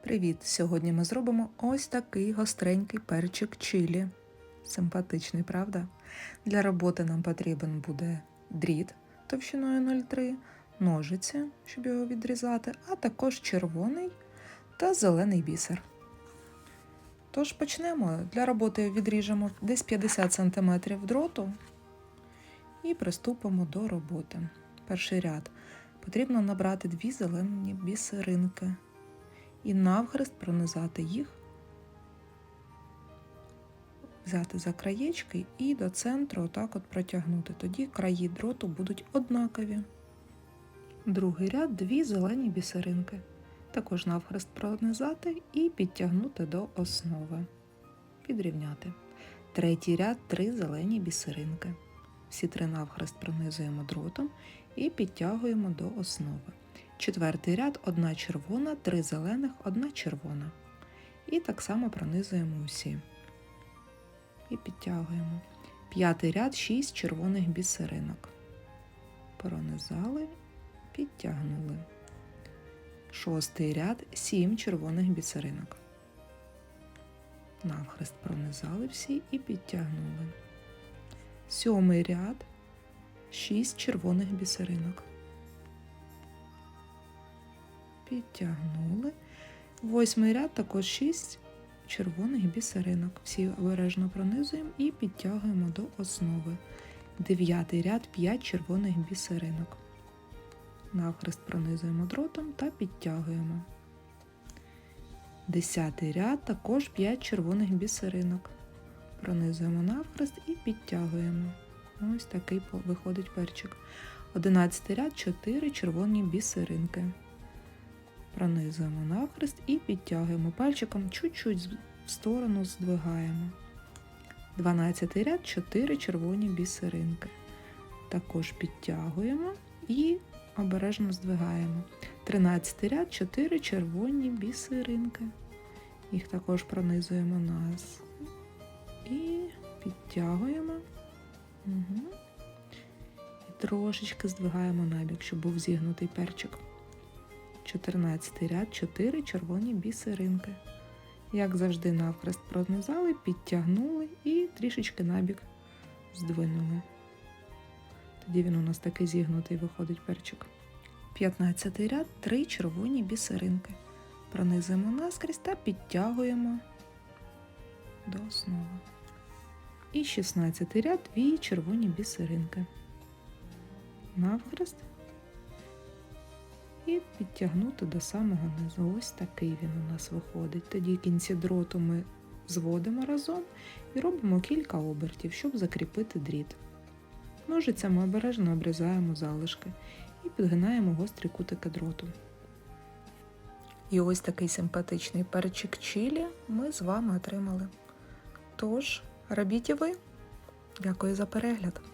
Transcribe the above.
Привіт! Сьогодні ми зробимо ось такий гостренький перчик чилі. Симпатичний, правда? Для роботи нам потрібен буде дріт товщиною 0,3, ножиці, щоб його відрізати, а також червоний та зелений бісер. Тож почнемо. Для роботи відріжемо десь 50 см дроту і приступимо до роботи. Перший ряд. Потрібно набрати дві зелені бісеринки і навхрест пронизати їх, взяти за краєчки і до центру отак от протягнути. Тоді краї дроту будуть однакові. Другий ряд дві зелені бісеринки. Також навхрест пронизати і підтягнути до основи. Підрівняти. Третій ряд три зелені бісеринки. Всі три навхрест пронизуємо дротом і підтягуємо до основи. Четвертий ряд одна червона, три зелених, одна червона. І так само пронизуємо усі. І підтягуємо. П'ятий ряд шість червоних бісеринок. Пронизали, підтягнули. Шостий ряд сім червоних бісеринок. Навхрест пронизали всі і підтягнули. Сьомий ряд шість червоних бісеринок. Підтягнули. Восьмий ряд також 6 червоних бісеринок. Всі обережно пронизуємо і підтягуємо до основи. Дев'ятий ряд 5 червоних бісеринок. Навхрест пронизуємо дротом та підтягуємо. Десятий ряд також 5 червоних бісеринок. Пронизуємо навхрест і підтягуємо. Ось такий виходить перчик. Одинадцятий ряд 4 червоні бісеринки. Пронизуємо навхрест і підтягуємо пальчиком чуть-чуть в сторону здвигаємо. 12 ряд 4 червоні бісеринки. Також підтягуємо і обережно здвигаємо. 13 ряд 4 червоні бісеринки. Їх також пронизуємо нас. І підтягуємо. Угу. І трошечки здвигаємо набік, щоб був зігнутий перчик. 14 ряд 4 червоні бісеринки. Як завжди, навхрест пронизали, підтягнули і трішечки набік здвинули. Тоді він у нас такий зігнутий виходить перчик. 15 ряд 3 червоні бісеринки. Пронизуємо наскрізь та підтягуємо до основи. І 16 ряд 2 червоні бісеринки. Навхрест і підтягнути до самого низу. Ось такий він у нас виходить. Тоді кінці дроту ми зводимо разом і робимо кілька обертів, щоб закріпити дріт. Ножицями обережно обрізаємо залишки і підгинаємо гострі кутики дроту. І ось такий симпатичний перчик чилі ми з вами отримали. Тож, робіть і ви. Дякую за перегляд!